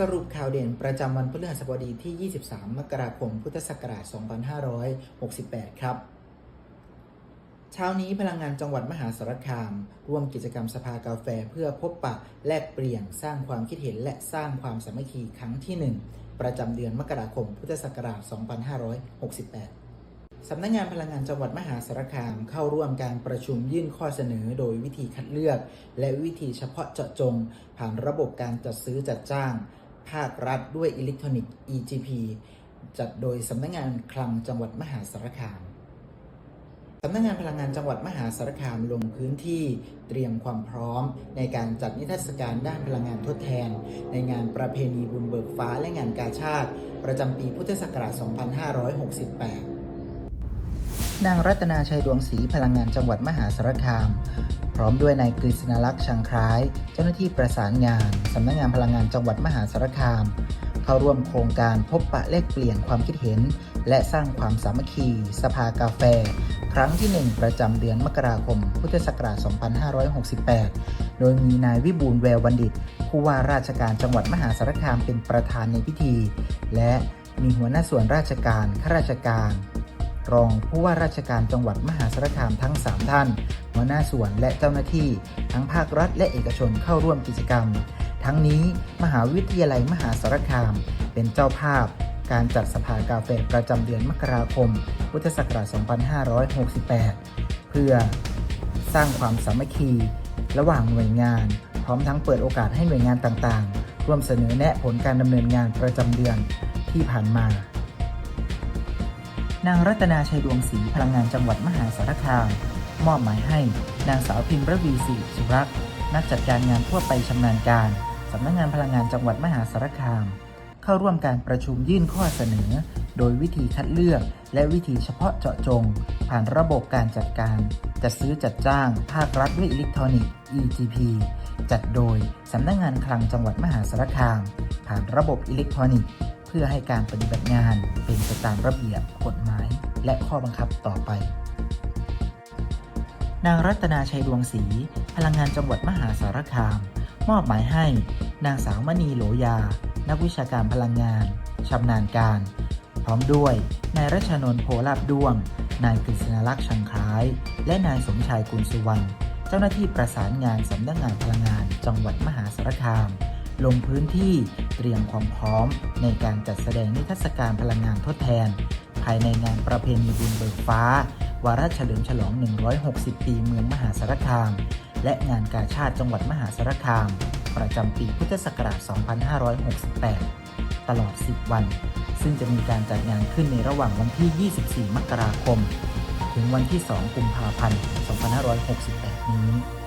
สรุปข่าวเด่นประจำวันพฤหัสบดีที่ 23 มกราคม พุทธศักราช 2568 ครับ เช้านี้พลังงานจังหวัดมหาสารคาม ร่วมกิจกรรมสภากาแฟเพื่อพบปะแลกเปลี่ยนสร้างความคิดเห็นและสร้างความสามัคคีครั้งที่ 1 ประจำเดือนมกราคม พุทธศักราช 2568สำนักงานพลังงานจังหวัดมหาสารคาม เข้าร่วมการประชุมยื่นข้อเสนอโดยวิธีคัดเลือก และวิธีเฉพาะเจาะจง ผ่านระบบการจัดซื้อจัดจ้าง ภาครัฐด้วยอิเล็กทรอนิกส์ EGP จัดโดยสำนักงานคลังจังหวัดมหาสารคามสำนักงานพลังงานจังหวัดมหาสารคามลงพื้นที่เตรียมความพร้อม ในการจัดนิทรรศการด้านพลังงานทดแทน ในงานประเพณีบุญเบิกฟ้าและงานกาชาติ ประจำปีพุทธศักราช 2568 นางรัตนาชัยดวงศรีพลังงานจังหวัดมหาสารคาม พร้อมด้วยนายกฤษณลักษณ์ชังคล้าย เจ้าหน้าที่ประสานงานสำนักงานพลังงานจังหวัดมหาสารคาม เข้าร่วมโครงการพบปะแลกเปลี่ยนความคิดเห็น และสร้างความสามัคคี สภากาแฟ ครั้งที่ 1 ประจำเดือนมกราคม พุทธศักราช 2568 โดยมีนายวิบูลแววบัณฑิต ผู้ว่าราชการจังหวัดมหาสารคามเป็นประธานในพิธี และมีหัวหน้าส่วนราชการข้าราชการ รองผู้ว่าราชการจังหวัดมหาสารคามทั้ง 3 ท่าน หัวหน้าส่วนและเจ้าหน้าที่ ทั้งภาครัฐและเอกชนเข้าร่วมกิจกรรม ทั้งนี้มหาวิทยาลัยมหาสารคาม เป็นเจ้าภาพ การจัดสภากาแฟประจำเดือนมกราคม พุทธศักราช 2568 เพื่อสร้างความสามัคคี ระหว่างหน่วยงาน พร้อมทั้งเปิดโอกาสให้หน่วยงานต่างๆ ร่วมเสนอแนะผลการดำเนินงานประจำเดือนที่ผ่านมา นางรัตนาชัยดวงศรีพลังงานจังหวัดมหาสารคาม มอบหมายให้นางสาวพิมพ์ระวีศรีสุรักษ์นักจัดการงานทั่วไปชำนาญการสำนักงานพลังงานจังหวัดมหาสารคาม เข้าร่วมการประชุมยื่นข้อเสนอ โดยวิธีคัดเลือก และวิธีเฉพาะเจาะจง ผ่านระบบการจัดการ จัดซื้อจัดจ้าง ภาครัฐด้วยอิเล็กทรอนิกส์ EGP จัดโดยสำนักงานคลังจังหวัดมหาสารคาม ผ่านระบบอิเล็กทรอนิกส์ พื่อให้การปฏิบัติงานเป็นไปตามระเบียบกฎหมาย และข้อบังคับต่อไป นางรัตนาชัยดวงศรีพลังงานจังหวัดมหาสารคาม มอบหมายให้ นางสาวมณีโหลยา นักวิชาการพลังงานชำนาญการ พร้อมด้วย นายรัชนนท์โพลาบด้วง นายกฤษณลักษณ์ชังคล้าย และนายสมชายกุลสุวรรณเจ้าหน้าที่ประสานงานสำนักงานพลังงาน จังหวัดมหาสารคาม ลงพื้นที่เตรียมความพร้อม ในการจัดแสดงนิทรรศการพลังงานทดแทน ภายในงานประเพณีบุญเบิกฟ้า วาระเฉลิมฉลอง 160 ปีเมืองมหาสารคาม และงานกาชาติจังหวัดมหาสารคาม ประจำปีพุทธศักราช 2568 ตลอด 10 วัน ซึ่งจะมีการจัดงานขึ้นในระหว่างวันที่ 24 มกราคม ถึงวันที่ 2 กุมภาพันธ์ 2568 นี้